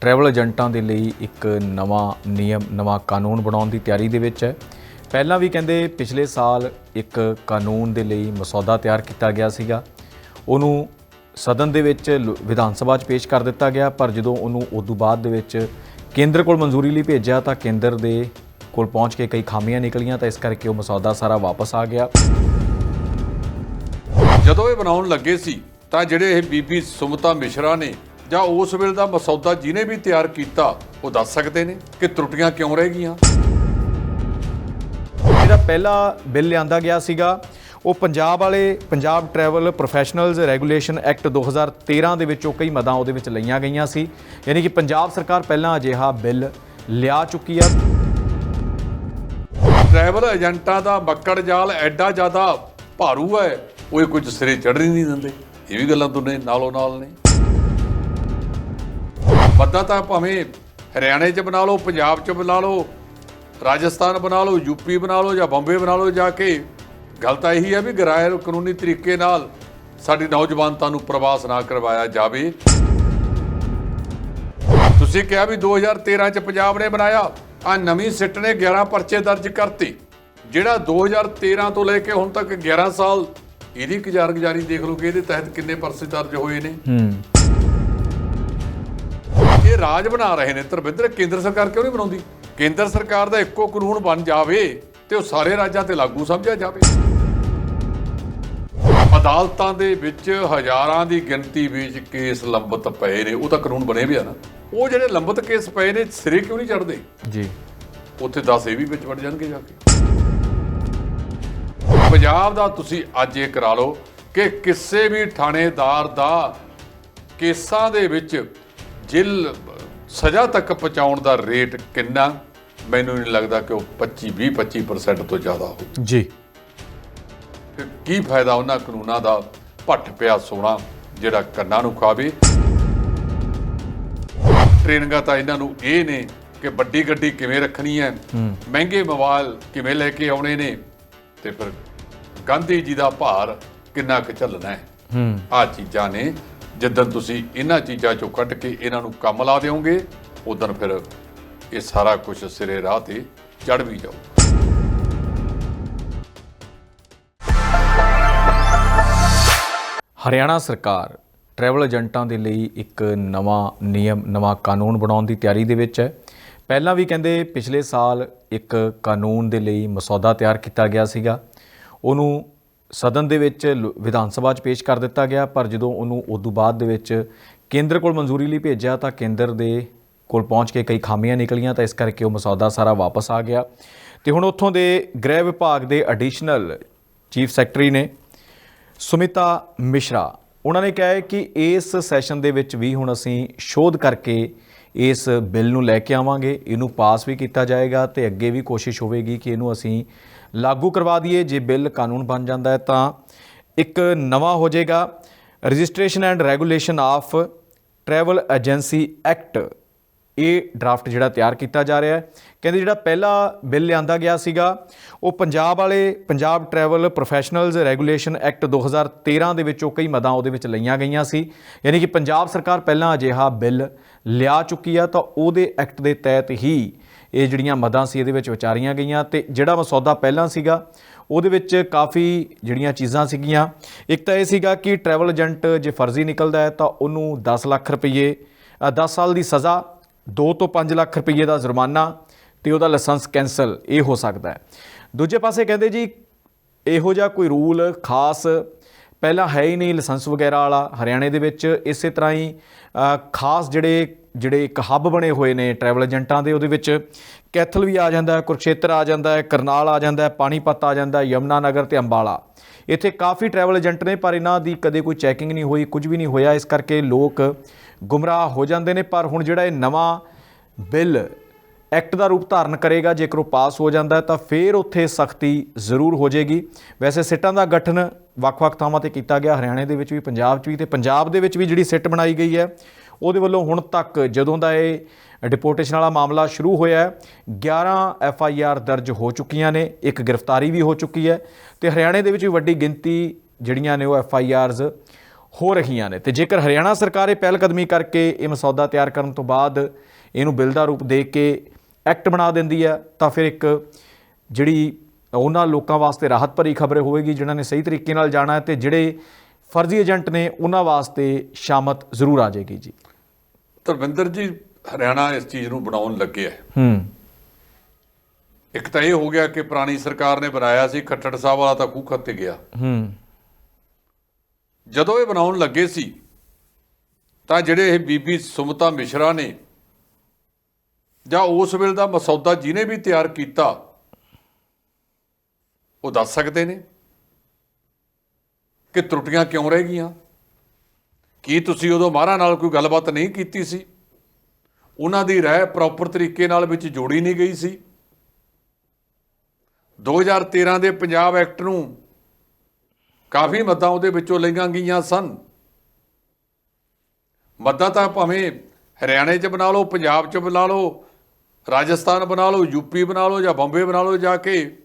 Travel ਏਜੰਟਾਂ ਦੇ ਲਈ ਇੱਕ ਨਵਾਂ ਨਿਯਮ, ਨਵਾਂ ਕਾਨੂੰਨ ਬਣਾਉਣ ਦੀ ਤਿਆਰੀ ਦੇ ਵਿੱਚ ਹੈ। ਪਹਿਲਾਂ ਵੀ ਕਹਿੰਦੇ ਪਿਛਲੇ ਸਾਲ ਇੱਕ ਕਾਨੂੰਨ ਦੇ ਲਈ ਮਸੌਦਾ ਤਿਆਰ ਕੀਤਾ ਗਿਆ ਸੀਗਾ। ਉਹਨੂੰ ਸਦਨ ਦੇ ਵਿੱਚ ਲ- ਵਿਧਾਨ ਸਭਾ 'ਚ ਪੇਸ਼ ਕਰ ਦਿੱਤਾ ਗਿਆ, ਪਰ ਜਦੋਂ ਉਹਨੂੰ ਉਦੋਂ ਬਾਅਦ ਦੇ ਵਿੱਚ ਕੇਂਦਰ ਕੋਲ ਮਨਜ਼ੂਰੀ ਲਈ ਭੇਜਿਆ ਤਾਂ ਕੇਂਦਰ ਦੇ ਕੋਲ ਪਹੁੰਚ ਕੇ ਕਈ ਖਾਮੀਆਂ ਨਿਕਲੀਆਂ ਤਾਂ ਇਸ ਕਰਕੇ ਉਹ ਮਸੌਦਾ ਸਾਰਾ ਵਾਪਸ ਆ ਗਿਆ। ਜਦੋਂ ਇਹ ਬਣਾਉਣ ਲੱਗੇ ਸੀ ਤਾਂ ਜਿਹੜੇ ਇਹ ਬੀਬੀ ਸੁਮਤਾ ਮਿਸ਼ਰਾ ਨੇ ਜਾਂ ਉਸ ਵੇਲੇ ਦਾ ਮਸੌਦਾ ਜਿਹਨੇ ਵੀ ਤਿਆਰ ਕੀਤਾ ਉਹ ਦੱਸ ਸਕਦੇ ਨੇ ਕਿ ਤਰੁੱਟੀਆਂ ਕਿਉਂ ਰਹਿ ਗਈਆਂ? ਜਿਹੜਾ ਪਹਿਲਾ ਬਿੱਲ ਲਿਆਂਦਾ ਗਿਆ ਸੀਗਾ। ਉਹ ਪੰਜਾਬ ਵਾਲੇ Punjab travel professionals regulation act 2013 ਦੇ ਵਿੱਚੋਂ ਕਈ ਮਦਾਂ ਉਹਦੇ ਵਿੱਚ ਲਈਆਂ ਗਈਆਂ ਸੀ। ਯਾਨੀ ਕਿ ਪੰਜਾਬ ਸਰਕਾਰ ਪਹਿਲਾਂ ਅਜਿਹਾ ਬਿੱਲ ਲਿਆ ਚੁੱਕੀ ਆ। ਟਰੈਵਲ ਏਜੰਟਾਂ ਦਾ ਮੱਕੜ ਜਾਲ ਐਡਾ ਜ਼ਿਆਦਾ ਭਾਰੂ ਹੈ ਉਹ ਇਹ ਕੁਝ ਸਿਰੇ ਚੜ੍ਹਨ ਨਹੀਂ ਦਿੰਦੇ। ਇਹ ਵੀ ਗੱਲਾਂ ਤੁਨੇ ਨਾਲੋਂ ਨਾਲ ਨੇ। ਬੱਦਾ ਤਾਂ ਭਾਵੇਂ ਹਰਿਆਣੇ 'ਚ ਬਣਾ ਲਓ, ਪੰਜਾਬ 'ਚ ਬਣਾ ਲਓ, ਰਾਜਸਥਾਨ ਬਣਾ ਲਓ ਯੂਪੀ ਬਣਾ ਲਓ ਜਾਂ ਬੰਬੇ ਬਣਾ ਲਓ ਜਾ ਕੇ, ਗੱਲ ਤਾਂ ਇਹੀ ਹੈ ਵੀ ਗੈਰ ਕਾਨੂੰਨੀ ਤਰੀਕੇ ਨਾਲ ਸਾਡੀ ਨੌਜਵਾਨਤਾ ਨੂੰ ਪ੍ਰਵਾਸ ਨਾ ਕਰਵਾਇਆ ਜਾਵੇ। ਤੁਸੀਂ ਕਿਹਾ ਵੀ 2013 ਚ ਪੰਜਾਬ ਨੇ ਬਣਾਇਆ, ਆ ਨਵੀਂ ਸਿੱਟ ਨੇ 11 ਪਰਚੇ ਦਰਜ ਕਰਤੇ। ਜਿਹੜਾ 2013 ਤੋਂ ਲੈ ਕੇ ਹੁਣ ਤੱਕ 11 ਸਾਲ, ਇਹਦੀ ਗੁਜ਼ਾਰਗੁਜ਼ਾਰੀ ਦੇਖ ਲਓ ਕਿ ਇਹਦੇ ਤਹਿਤ ਕਿੰਨੇ ਪਰਚੇ ਦਰਜ ਹੋਏ ਨੇ। ਹੂੰ। ਇਹ ਰਾਜ ਬਣਾ ਰਹੇ ਨੇ ਧਰਮਿੰਦਰ ਕੇਂਦਰ ਸਰਕਾਰ ਕਿਉਂ ਨਹੀਂ ਬਣਾਉਂਦੀ? ਕੇਂਦਰ ਸਰਕਾਰ ਦਾ ਇੱਕੋ ਕਾਨੂੰਨ ਬਣ ਜਾਵੇ ਤੇ ਉਹ ਸਾਰੇ ਰਾਜਾਂ ਤੇ ਲਾਗੂ ਸਮਝਿਆ ਜਾਵੇ। ਅਦਾਲਤਾਂ ਦੇ ਵਿੱਚ ਹਜ਼ਾਰਾਂ ਦੀ ਗਿਣਤੀ ਵਿੱਚ ਕੇਸ ਲੰਬਤ ਪਏ ਨੇ। ਉਹ ਤਾਂ ਕਾਨੂੰਨ ਬਣੇ ਵੀ ਆ ਨਾ। ਉਹ ਜਿਹੜੇ ਲੰਬਤ ਕੇਸ ਪਏ ਨੇ ਸਿਰੇ ਕਿਉਂ ਨਹੀਂ ਚੜਦੇ ਜੀ। ਉੱਥੇ 10 ਇਹ ਵੀ ਵਿੱਚ ਵੜ ਜਾਣਗੇ ਜਾ ਕੇ। ਪੰਜਾਬ ਦਾ ਤੁਸੀਂ ਅੱਜ ਇਹ ਕਰਾ ਲਓ ਕਿ ਕਿਸੇ ਵੀ ਥਾਣੇਦਾਰ ਦਾ ਕੇਸਾਂ ਦੇ ਵਿੱਚ ਜਿਲ ਸਜ਼ਾ ਤੱਕ ਪਹੁੰਚਾਉਣ ਦਾ ਰੇਟ ਕਿੰਨਾ? ਮੈਨੂੰ ਨਹੀਂ ਲੱਗਦਾ ਕਿ ਉਹ 25 20 25% ਤੋਂ ਜ਼ਿਆਦਾ ਹੋ ਜੀ। ਕੀ ਫਾਇਦਾ ਉਹਨਾਂ ਕਾਨੂੰਨਾਂ ਦਾ ਭੱਠ ਪਿਆ ਸੋਨਾ ਜਿਹੜਾ ਕੰਨਾਂ ਨੂੰ ਖਾਵੇ? ਟ੍ਰੇਨਿੰਗਾਂ ਤਾਂ ਇਹਨਾਂ ਨੂੰ ਇਹ ਨੇ ਕਿ ਵੱਡੀ ਗੱਡੀ ਕਿਵੇਂ ਰੱਖਣੀ ਹੈ? ਮਹਿੰਗੇ ਮੋਬਾਈਲ ਕਿਵੇਂ ਲੈ ਕੇ ਆਉਣੇ ਨੇ? ਤੇ ਫਿਰ ਗਾਂਧੀ ਜੀ ਦਾ ਭਾਰ ਕਿੰਨਾ ਕੁ ਝੱਲਣਾ ਹੈ? ਹੂੰ। ਆ ਚੀਜ਼ਾਂ ਨੇ ਜਦੋਂ ਤੁਸੀਂ ਇਹਨਾਂ ਚੀਜ਼ਾਂ ਚੋਂ ਕੱਢ ਕੇ ਇਹਨਾਂ ਨੂੰ ਕੰਮ ਲਾ ਦਿਓਗੇ, ਉਦੋਂ ਫਿਰ ਇਹ ਸਾਰਾ ਕੁਝ ਸਿਰੇ ਰਾਹ ਤੇ ਚੜ ਵੀ ਜਾਊ। ਹਰਿਆਣਾ ਸਰਕਾਰ ਟਰੈਵਲ ਏਜੰਟਾਂ ਦੇ ਲਈ ਇੱਕ ਨਵਾਂ ਨਿਯਮ, ਨਵਾਂ ਕਾਨੂੰਨ ਬਣਾਉਣ ਦੀ ਤਿਆਰੀ ਦੇ ਵਿੱਚ ਹੈ। ਪਹਿਲਾਂ ਵੀ ਕਹਿੰਦੇ ਪਿਛਲੇ ਸਾਲ ਇੱਕ ਕਾਨੂੰਨ ਦੇ ਲਈ ਮਸੌਦਾ ਤਿਆਰ ਕੀਤਾ ਗਿਆ ਸੀਗਾ। ਉਹਨੂੰ ਸਦਨ ਦੇ ਵਿੱਚ ਲ- ਵਿਧਾਨ ਸਭਾ 'ਚ ਪੇਸ਼ ਕਰ ਦਿੱਤਾ ਗਿਆ, ਪਰ ਜਦੋਂ ਉਹਨੂੰ ਉਦੋਂ ਬਾਅਦ ਦੇ ਵਿੱਚ ਕੇਂਦਰ ਕੋਲ ਮਨਜ਼ੂਰੀ ਲਈ ਭੇਜਿਆ, ਤਾਂ ਕੇਂਦਰ ਦੇ ਕੋਲ ਪਹੁੰਚ ਕੇ ਕਈ ਖਾਮੀਆਂ ਨਿਕਲੀਆਂ, ਤਾਂ ਇਸ ਕਰਕੇ ਉਹ ਮਸੌਦਾ ਸਾਰਾ ਵਾਪਸ ਆ ਗਿਆ। ਤੇ ਹੁਣ ਉੱਥੋਂ ਦੇ ਗ੍ਰਹਿ ਵਿਭਾਗ ਦੇ ਐਡੀਸ਼ਨਲ ਚੀਫ ਸੈਕਟਰੀ ਨੇ ਸੁਮਿਤਾ ਮਿਸ਼ਰਾ। ਉਹਨਾਂ ਨੇ ਕਿਹਾ ਹੈ ਕਿ ਇਸ ਸੈਸ਼ਨ ਦੇ ਵਿੱਚ ਵੀ ਹੁਣ ਅਸੀਂ ਸ਼ੋਧ ਕਰਕੇ ਇਸ ਬਿੱਲ ਨੂੰ ਲੈ ਕੇ ਆਵਾਂਗੇ, ਇਹਨੂੰ ਪਾਸ ਵੀ ਕੀਤਾ ਜਾਏਗਾ ਤੇ ਅੱਗੇ ਵੀ ਕੋਸ਼ਿਸ਼ ਹੋਵੇਗੀ ਕਿ ਇਹਨੂੰ ਅਸੀਂ ਲਾਗੂ ਕਰਵਾ ਦਈਏ। ਜੇ ਬਿੱਲ ਕਾਨੂੰਨ ਬਣ ਜਾਂਦਾ ਹੈ ਤਾਂ ਇੱਕ ਨਵਾਂ ਹੋ ਜਾਏਗਾ। Registration and regulation of travel agency act ਇਹ ਡਰਾਫਟ ਜਿਹੜਾ ਤਿਆਰ ਕੀਤਾ ਜਾ ਰਿਹਾ ਹੈ। ਕਹਿੰਦੇ ਜਿਹੜਾ ਪਹਿਲਾ ਬਿੱਲ ਲਿਆਂਦਾ ਗਿਆ ਸੀਗਾ, ਉਹ ਪੰਜਾਬ ਵਾਲੇ Punjab travel professionals regulation act 2013 ਦੇ ਵਿੱਚੋਂ ਕਈ ਮਦਾਂ ਉਹਦੇ ਵਿੱਚ ਲਈਆਂ ਗਈਆਂ ਸੀ। ਯਾਨੀ ਕਿ ਪੰਜਾਬ ਸਰਕਾਰ ਪਹਿਲਾਂ ਅਜਿਹਾ ਬਿੱਲ ਲਿਆ ਚੁੱਕੀ ਆ, ਤਾਂ ਉਹਦੇ ਐਕਟ ਦੇ ਤਹਿਤ ਹੀ ਇਹ ਜਿਹੜੀਆਂ ਮਦਾਂ ਸੀ ਇਹਦੇ ਵਿੱਚ ਵਿਚਾਰੀਆਂ ਗਈਆਂ ਤੇ ਜਿਹੜਾ ਮਸੌਦਾ ਪਹਿਲਾਂ ਸੀਗਾ, ਉਹਦੇ ਵਿੱਚ ਕਾਫੀ ਜਿਹੜੀਆਂ ਚੀਜ਼ਾਂ ਸੀਗੀਆਂ। ਇੱਕ ਤਾਂ ਇਹ ਸੀਗਾ ਕਿ ਟਰੈਵਲ ਏਜੰਟ ਜੇ ਫਰਜ਼ੀ ਨਿਕਲਦਾ ਹੈ, ਤਾਂ ਉਹਨੂੰ 10 ਲੱਖ ਰੁਪਏ 10 ਸਾਲ ਦੀ ਸਜ਼ਾ 2 ਤੋਂ 5 ਲੱਖ ਰੁਪਏ ਦਾ ਜੁਰਮਾਨਾ ਤੇ ਉਹਦਾ ਲਾਇਸੈਂਸ ਕੈਂਸਲ, ਇਹ ਹੋ ਸਕਦਾ ਹੈ। ਦੂਜੇ ਪਾਸੇ ਕਹਿੰਦੇ ਜੀ, ਇਹੋ ਜਿਹਾ ਕੋਈ ਰੂਲ ਖਾਸ ਪਹਿਲਾਂ ਹੈ ਹੀ ਨਹੀਂ ਲਾਇਸੈਂਸ ਵਗੈਰਾ ਵਾਲਾ ਹਰਿਆਣੇ ਦੇ ਵਿੱਚ, ਇਸੇ ਤਰ੍ਹਾਂ ਹੀ ਖਾਸ ਜਿਹੜੇ ਜਿਹੜੇ ਇੱਕ ਹੱਬ ਬਣੇ ਹੋਏ ਨੇ ਟਰੈਵਲ ਏਜੰਟਾਂ ਦੇ, ਉਹਦੇ ਵਿੱਚ ਕੈਥਲ ਵੀ ਆ ਜਾਂਦਾ ਹੈ, ਕੁਰਕਸ਼ੇਤਰ ਆ ਜਾਂਦਾ ਹੈ, ਕਰਨਾਲ ਆ ਜਾਂਦਾ ਹੈ, ਪਾਣੀਪਤ ਆ ਜਾਂਦਾ ਹੈ ਯਮਨਾ ਨਗਰ ਤੇ ਅੰਬਾਲਾ। ਇੱਥੇ ਕਾਫੀ ਟਰੈਵਲ ਏਜੰਟ ਨੇ, ਪਰ ਇਹਨਾਂ ਦੀ ਕਦੇ ਕੋਈ ਚੈਕਿੰਗ ਨਹੀਂ ਹੋਈ, ਕੁਝ ਵੀ ਨਹੀਂ ਹੋਇਆ। ਇਸ ਕਰਕੇ ਲੋਕ ਗੁੰਮਰਾਹ ਹੋ ਜਾਂਦੇ ਨੇ, ਪਰ ਹੁਣ ਜਿਹੜਾ ਇਹ ਨਵਾਂ ਬਿੱਲ ਐਕਟ ਦਾ ਰੂਪ ਧਾਰਨ ਕਰੇਗਾ, ਜੇਕਰ ਉਹ ਪਾਸ ਹੋ ਜਾਂਦਾ ਤਾਂ ਫਿਰ ਉੱਥੇ ਸਖਤੀ ਜ਼ਰੂਰ ਹੋ ਜਾਏਗੀ। ਵੈਸੇ ਸਿੱਟਾਂ ਦਾ ਗਠਨ ਵੱਖ-ਵੱਖ ਥਾਵਾਂ ਤੇ ਕੀਤਾ ਗਿਆ। ਹਰਿਆਣੇ ਦੇ ਵਿੱਚ ਵੀ, ਪੰਜਾਬ 'ਚ ਵੀ ਤੇ ਪੰਜਾਬ ਦੇ ਵਿੱਚ ਵੀ ਜਿਹੜੀ ਸਿੱਟ ਬਣਾਈ ਗਈ ਹੈ ਉਹਦੇ ਵੱਲੋਂ ਹੁਣ ਤੱਕ ਜਦੋਂ ਦਾ ਇਹ ਡਿਪੋਰਟੇਸ਼ਨ ਵਾਲਾ ਮਾਮਲਾ ਸ਼ੁਰੂ ਹੋਇਆ ਹੈ 11 ਐਫ ਆਈ ਆਰ ਦਰਜ ਹੋ ਚੁੱਕੀਆਂ ਨੇ, ਇੱਕ ਗ੍ਰਿਫਤਾਰੀ ਵੀ ਹੋ ਚੁੱਕੀ ਹੈ ਤੇ ਹਰਿਆਣੇ ਦੇ ਵਿੱਚ ਵੀ ਵੱਡੀ ਗਿਣਤੀ ਜਿਹੜੀਆਂ ਨੇ ਉਹ ਐਫ ਆਈ ਆਰਜ਼ ਹੋ ਰਹੀਆਂ ਨੇ। ਤੇ ਜੇਕਰ ਹਰਿਆਣਾ ਸਰਕਾਰ ਇਹ ਪਹਿਲ ਕਦਮੀ ਕਰਕੇ ਇਹ ਮਸੌਦਾ ਤਿਆਰ ਕਰਨ ਤੋਂ ਬਾਅਦ ਇਹਨੂੰ ਬਿੱਲ ਦਾ ਰੂਪ ਦੇ ਕੇ ਐਕਟ ਬਣਾ ਦਿੰਦੀ ਹੈ, ਤਾਂ ਫਿਰ ਇੱਕ ਜਿਹੜੀ ਉਹਨਾਂ ਲੋਕਾਂ ਵਾਸਤੇ ਰਾਹਤ ਭਰੀ ਖਬਰ ਹੋਵੇਗੀ, ਜਿਨ੍ਹਾਂ ਨੇ ਸਹੀ ਤਰੀਕੇ ਨਾਲ ਜਾਣਾ ਹੈ ਤੇ ਜਿਹੜੇ ਫਰਜ਼ੀ ਏਜੰਟ ਨੇ ਉਹਨਾਂ ਵਾਸਤੇ ਸ਼ਾਮਤ ਜ਼ਰੂਰ ਆ ਜਾਏਗੀ ਜੀ। ਧਰਮਿੰਦਰ ਜੀ ਹਰਿਆਣਾ ਇਸ ਚੀਜ਼ ਨੂੰ ਬਣਾਉਣ ਲੱਗਿਆ ਹੈ। ਇੱਕ ਤਾਂ ਇਹ ਹੋ ਗਿਆ ਕਿ ਪੁਰਾਣੀ ਸਰਕਾਰ ਨੇ ਬਣਾਇਆ ਸੀ ਖੱਟੜ ਸਾਹਿਬ ਵਾਲਾ ਤਾਂ ਖੂਹ ਖੱਤੇ ਗਿਆ। ਹੂੰ। ਜਦੋਂ ਇਹ ਬਣਾਉਣ ਲੱਗੇ ਸੀ ਤਾਂ ਜਿਹੜੇ ਇਹ ਬੀਬੀ ਸੁਮਤਾ ਮਿਸ਼ਰਾ ਨੇ ਜਾਂ ਉਸ ਵੇਲੇ ਦਾ ਮਸੌਦਾ ਜਿਹਨੇ ਵੀ ਤਿਆਰ ਕੀਤਾ ਉਹ ਦੱਸ ਸਕਦੇ ਨੇ ਕਿ ਤਰੁੱਟੀਆਂ ਕਿਉਂ ਰਹਿ ਗਈਆਂ? ਕੀ ਤੁਸੀਂ ਉਦੋਂ ਮਹਾਰਾ ਨਾਲ ਕੋਈ ਗੱਲਬਾਤ ਨਹੀਂ ਕੀਤੀ ਸੀ? ਉਹਨਾਂ ਦੀ ਰਹਿ ਪ੍ਰੋਪਰ ਤਰੀਕੇ ਨਾਲ ਵਿੱਚ ਜੋੜੀ ਨਹੀਂ ਗਈ ਸੀ। 2013 ਦੇ ਪੰਜਾਬ ਐਕਟ ਨੂੰ ਕਾਫੀ ਮੱਦਾਂ ਉਹਦੇ ਵਿੱਚੋਂ ਲਈਆਂ ਗਈਆਂ ਸਨ। ਮੱਦਾਂ ਤਾਂ ਭਾਵੇਂ ਹਰਿਆਣੇ 'ਚ ਬਣਾ ਲਓ, ਪੰਜਾਬ 'ਚ ਬਣਾ ਲਓ, ਰਾਜਸਥਾਨ ਬਣਾ ਲਓ ਯੂਪੀ ਬਣਾ ਲਓ ਜਾਂ ਬੰਬੇ ਬਣਾ ਲਓ ਜਾ ਕੇ।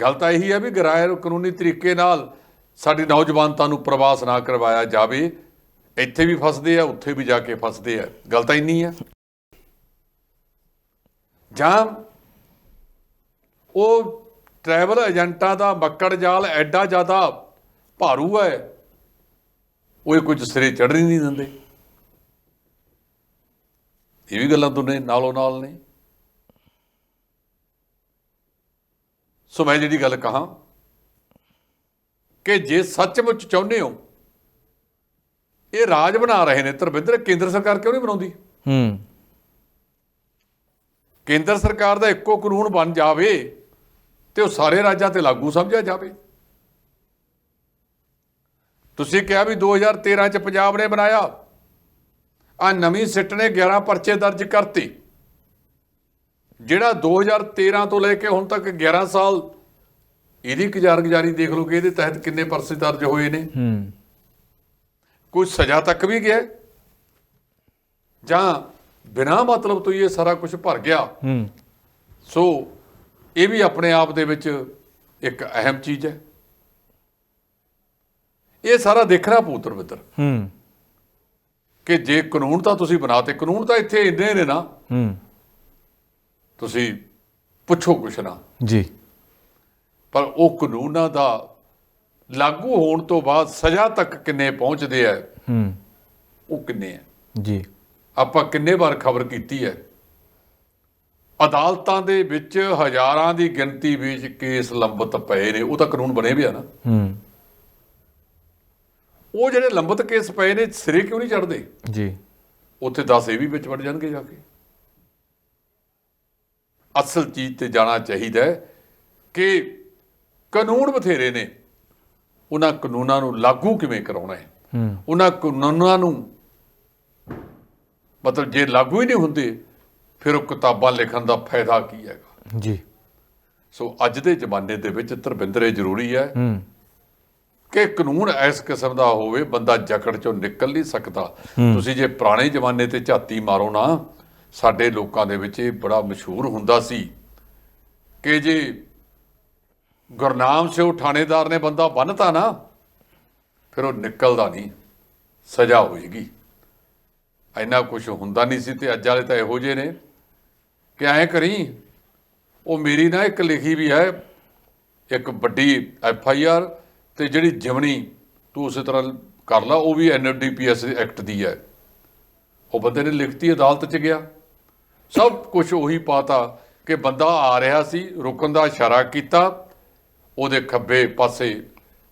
ਗੱਲ ਤਾਂ ਇਹੀ ਹੈ ਵੀ ਗੈਰ ਕਾਨੂੰਨੀ ਤਰੀਕੇ ਨਾਲ ਸਾਡੀ ਨੌਜਵਾਨਤਾ ਨੂੰ ਪ੍ਰਵਾਸ ਨਾ ਕਰਵਾਇਆ ਜਾਵੇ, ਇੱਥੇ ਵੀ ਫਸਦੇ ਆ, ਉੱਥੇ ਵੀ ਜਾ ਕੇ ਫਸਦੇ ਆ। ਗੱਲ ਤਾਂ ਇੰਨੀ ਹੈ ਜਾਂ ਉਹ ਟਰੈਵਲ ਏਜੰਟਾਂ ਦਾ ਮੱਕੜ ਜਾਲ ਐਡਾ ਜ਼ਿਆਦਾ ਭਾਰੂ ਹੈ, ਉਹ ਇਹ ਕੁਝ ਸਿਰੇ ਚੜ੍ਹਨ ਹੀ ਨਹੀਂ ਦਿੰਦੇ। ਇਹ ਵੀ ਗੱਲਾਂ ਤੁਨੇ ਨਾਲੋਂ ਨਾਲ ਨੇ। ਸੋ ਮੈਂ ਜਿਹੜੀ ਗੱਲ ਕਹਾਂ ਕਿ ਜੇ ਸੱਚਮੁੱਚ ਚਾਹੁੰਦੇ ਹੋ ਇਹ ਰਾਜ ਬਣਾ ਰਹੇ ਨੇ ਧਰਮਿੰਦਰ ਕੇਂਦਰ ਸਰਕਾਰ ਕਿਉਂ ਨਹੀਂ ਬਣਾਉਂਦੀ? ਹੂੰ। ਕੇਂਦਰ ਸਰਕਾਰ ਦਾ ਇੱਕੋ ਕਾਨੂੰਨ ਬਣ ਜਾਵੇ ਤੇ ਉਹ ਸਾਰੇ ਰਾਜਾਂ ਤੇ ਲਾਗੂ ਸਮਝਿਆ ਜਾਵੇ। ਤੁਸੀਂ ਕਿਹਾ ਵੀ 2013 ਚ ਪੰਜਾਬ ਨੇ ਬਣਾਇਆ। ਆ ਨਵੀਂ ਸਿੱਟ ਨੇ 11 ਪਰਚੇ ਦਰਜ ਕਰਤੇ। ਜਿਹੜਾ 2013 ਤੋਂ ਲੈ ਕੇ ਹੁਣ ਤੱਕ 11 ਸਾਲ ਇਹਦੀ ਕਾਰਗੁਜ਼ਾਰੀ ਦੇਖ ਲਓ ਕਿ ਇਹਦੇ ਤਹਿਤ ਕਿੰਨੇ ਪਰਚੇ ਦਰਜ ਹੋਏ ਨੇ। ਹੂੰ। ਕੋਈ ਸਜ਼ਾ ਤੱਕ ਵੀ ਗਿਆ। ਜਾਂ ਬਿਨਾ ਮਤਲਬ ਤੋਂ ਇਹ ਸਾਰਾ ਕੁਝ ਭਰ ਗਿਆ। ਹੂੰ। ਸੋ ਇਹ ਵੀ ਆਪਣੇ ਆਪ ਦੇ ਵਿੱਚ ਇੱਕ ਅਹਿਮ ਚੀਜ਼ ਹੈ। ਇਹ ਸਾਰਾ ਦੇਖਣਾ ਪੂਤਰ ਮਿੱਤਰ। ਹੂੰ। ਕਿ ਜੇ ਕਾਨੂੰਨ ਤਾਂ ਤੁਸੀਂ ਬਣਾਤੇ ਕਾਨੂੰਨ ਤਾਂ ਇੱਥੇ ਇੰਨੇ ਨੇ ਨਾ। ਹੂੰ। ਤੁਸੀਂ ਪੁੱਛੋ ਕੁਛ ਨਾ। ਜੀ। ਪਰ ਉਹ ਕਾਨੂੰਨਾਂ ਦਾ ਲਾਗੂ ਹੋਣ ਤੋਂ ਬਾਅਦ ਸਜ਼ਾ ਤੱਕ ਕਿੰਨੇ ਪਹੁੰਚਦੇ ਆ? ਹੂੰ। ਉਹ ਕਿੰਨੇ ਆ? ਜੀ। ਆਪਾਂ ਕਿੰਨੇ ਵਾਰ ਖਬਰ ਕੀਤੀ ਹੈ? ਅਦਾਲਤਾਂ ਦੇ ਵਿੱਚ ਹਜ਼ਾਰਾਂ ਦੀ ਗਿਣਤੀ ਵਿੱਚ ਕੇਸ ਲੰਬਿਤ ਪਏ ਨੇ। ਉਹ ਤਾਂ ਕਾਨੂੰਨ ਬਣੇ ਵੀ ਆ ਨਾ। ਹੂੰ। ਉਹ ਜਿਹੜੇ ਲੰਬਿਤ ਕੇਸ ਪਏ ਨੇ ਸਿਰੇ ਕਿਉਂ ਨਹੀਂ ਚੜਦੇ ਜੀ। ਉੱਥੇ 10 ਇਹ ਵੀ ਵਿੱਚ ਵੜ ਜਾਣਗੇ ਜਾ ਕੇ। ਅਸਲ ਚੀਜ਼ ਤੇ ਜਾਣਾ ਚਾਹੀਦਾ ਹੈ ਕਿ ਕਾਨੂੰਨ ਬਥੇਰੇ ਨੇ। ਉਹਨਾਂ ਕਾਨੂੰਨਾਂ ਨੂੰ ਲਾਗੂ ਕਿਵੇਂ ਕਰਾਉਣਾ ਹੈ? ਉਹਨਾਂ ਕਾਨੂੰਨਾਂ ਨੂੰ ਮਤਲਬ ਜੇ ਲਾਗੂ ਹੀ ਨਹੀਂ ਹੁੰਦੇ ਫਿਰ ਉਹ ਕਿਤਾਬਾਂ ਲਿਖਣ ਦਾ ਫਾਇਦਾ ਕੀ ਹੈਗਾ? ਜੀ। ਸੋ ਅੱਜ ਦੇ ਜ਼ਮਾਨੇ ਦੇ ਵਿੱਚ ਧਰਮਿੰਦਰ ਇਹ ਜ਼ਰੂਰੀ ਹੂੰ ਕਿ ਕਾਨੂੰਨ ਇਸ ਕਿਸਮ ਦਾ ਹੋਵੇ ਬੰਦਾ ਜਕੜ ਚੋਂ ਨਿਕਲ ਨਹੀਂ ਸਕਦਾ। ਤੁਸੀਂ ਜੇ ਪੁਰਾਣੇ ਜ਼ਮਾਨੇ ਤੇ ਝਾਤੀ ਮਾਰੋ ਨਾ ਸਾਡੇ ਲੋਕਾਂ ਦੇ ਵਿੱਚ ਇਹ ਬੜਾ ਮਸ਼ਹੂਰ ਹੁੰਦਾ ਸੀ ਕਿ ਜੇ ਗੁਰਨਾਮ ਸਿੰਘ ਥਾਣੇਦਾਰ ਨੇ ਬੰਦਾ ਬੰਨਤਾ ਨਾ, ਫਿਰ ਉਹ ਨਿਕਲਦਾ ਨਹੀਂ, ਸਜ਼ਾ ਹੋਏਗੀ। ਇੰਨਾ ਕੁਝ ਹੁੰਦਾ ਨਹੀਂ ਸੀ ਤੇ ਅੱਜ ਵਾਲੇ ਤਾਂ ਇਹੋ ਜਿਹੇ ਨੇ ਕਿ ਐਂ ਕਰੀ, ਉਹ ਮੇਰੀ ਨਾ ਇੱਕ ਲਿਖੀ ਵੀ ਹੈ, ਇੱਕ ਵੱਡੀ ਐਫ ਆਈ ਆਰ ਤੇ ਜਿਹੜੀ ਜਿਮਣੀ ਤੂੰ ਉਸੇ ਤਰ੍ਹਾਂ ਕਰ ਲਾ, ਉਹ ਵੀ ਐਨਡੀਪੀਐਸ ਐਕਟ ਦੀ ਹੈ। ਉਹ ਬੰਦੇ ਨੇ ਲਿਖਤੀ, ਅਦਾਲਤ 'ਚ ਗਿਆ। ਸਭ ਕੁਝ ਉਹੀ ਪਾਤਾ ਕਿ ਬੰਦਾ ਆ ਰਿਹਾ ਸੀ, ਰੁਕਣ ਦਾ ਇਸ਼ਾਰਾ ਕੀਤਾ ਉਹਦੇ ਖੱਬੇ ਪਾਸੇ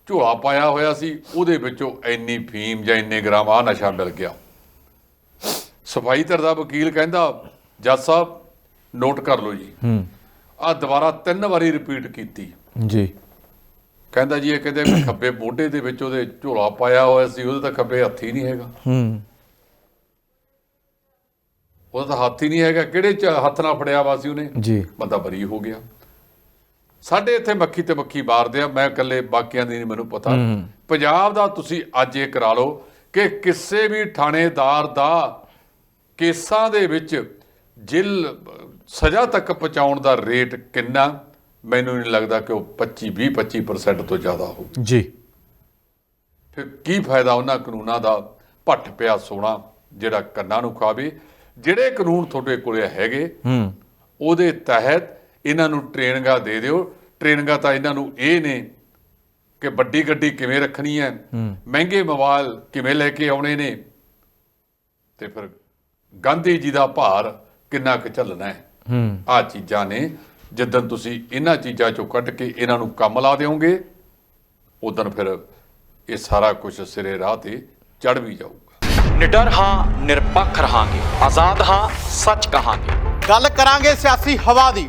ਝੋਲਾ ਪਾਇਆ ਹੋਇਆ ਸੀ ਉਹਦੇ ਵਿੱਚੋਂ ਇੰਨੀ ਫੀਮ ਜਾਂ ਇੰਨੇ ਗ੍ਰਾਮ ਆ ਨਸ਼ਾ ਮਿਲ ਗਿਆ। ਸਫ਼ਾਈ ਧਰ ਦਾ ਵਕੀਲ ਕਹਿੰਦਾ ਜੱਜ ਸਾਹਿਬ ਨੋਟ ਕਰ ਲਓ ਜੀ। ਹੂੰ। ਆ ਦੁਬਾਰਾ ਤਿੰਨ ਵਾਰੀ ਰਿਪੀਟ ਕੀਤੀ। ਜੀ। ਕਹਿੰਦਾ ਜੀ ਇਹ ਕਹਿੰਦੇ ਖੱਬੇ ਮੋਢੇ ਦੇ ਵਿੱਚ ਉਹਦੇ ਝੋਲਾ ਪਾਇਆ ਹੋਇਆ ਸੀ ਉਹਦੇ ਤਾਂ ਖੱਬੇ ਹੱਥ ਹੀ ਨਹੀਂ ਹੈਗਾ। ਹੂੰ। ਉਹਦਾ ਤਾਂ ਹੱਥ ਹੀ ਨਹੀਂ ਹੈਗਾ ਕਿਹੜੇ ਹੱਥ ਨਾਲ ਫੜਿਆ ਵਾ ਸੀ ਉਹਨੇ? ਜੀ। ਬੰਦਾ ਬਰੀ ਹੋ ਗਿਆ। ਸਾਡੇ ਇੱਥੇ ਮੱਖੀ ਤੇ ਮੱਖੀ ਮਾਰਦੇ ਆ ਮੈਂ ਇਕੱਲੇ ਬਾਕੀਆਂ ਦੀ ਨਹੀਂ ਮੈਨੂੰ ਪਤਾ। ਹੂੰ। ਪੰਜਾਬ ਦਾ ਤੁਸੀਂ ਅੱਜ ਇਹ ਕਰਾ ਲਓ ਕਿ ਕਿਸੇ ਵੀ ਥਾਣੇਦਾਰ ਦਾ ਕੇਸਾਂ ਦੇ ਵਿੱਚ ਜਿਲ ਸਜ਼ਾ ਤੱਕ ਪਹੁੰਚਾਉਣ ਦਾ ਰੇਟ ਕਿੰਨਾ ਮੈਨੂੰ ਨਹੀਂ ਲੱਗਦਾ ਕਿ ਉਹ 25 20 25% ਤੋਂ ਜ਼ਿਆਦਾ ਹੋਊ। ਜੀ। ਫਿਰ ਕੀ ਫਾਇਦਾ ਉਹਨਾਂ ਕਾਨੂੰਨਾਂ ਦਾ ਭੱਠ ਪਿਆ ਸੋਨਾ ਜਿਹੜਾ ਕੰਨਾਂ ਨੂੰ ਖਾਵੇ? ਜਿਹੜੇ ਕਾਨੂੰਨ ਤੁਹਾਡੇ ਕੋਲੇ ਹੈਗੇ ਹੂੰ। ਉਹਦੇ ਤਹਿਤ ਇਹਨਾਂ ਨੂੰ ਟ੍ਰੇਨਿੰਗਾਂ ਦੇ ਦਿਓ। ਟ੍ਰੇਨਿੰਗਾਂ ਤਾਂ ਇਹਨਾਂ ਨੂੰ ਇਹ ਨੇ ਕਿ ਵੱਡੀ ਗੱਡੀ ਕਿਵੇਂ ਰੱਖਣੀ ਹੈ ਮਹਿੰਗੇ ਮੋਬਾਈਲ ਕਿਵੇਂ ਲੈ ਕੇ ਆਉਣੇ ਨੇ ਤੇ ਫਿਰ ਗਾਂਧੀ ਜੀ ਦਾ ਭਾਰ ਕਿੰਨਾ ਕੁ ਚੱਲਣਾ ਹੈ। ਹੂੰ। ਆ ਚੀਜ਼ਾਂ ਨੇ ਜਦੋਂ ਤੁਸੀਂ ਇਹਨਾਂ ਚੀਜ਼ਾਂ ਚੋਂ ਕੱਢ ਕੇ ਇਹਨਾਂ ਨੂੰ ਕੰਮ ਲਾ ਦਿਓਗੇ ਉਦੋਂ ਫਿਰ ਇਹ ਸਾਰਾ ਕੁਝ ਸਿਰੇ ਰਾਹ ਤੇ ਚੜ ਵੀ ਜਾਊਗਾ। ਨਿਡਰ ਹਾਂ ਨਿਰਪੱਖ ਰਹਾਂਗੇ। ਆਜ਼ਾਦ ਹਾਂ ਸੱਚ ਕਹਾਂਗੇ। ਗੱਲ ਕਰਾਂਗੇ ਸਿਆਸੀ ਹਵਾ ਦੀ।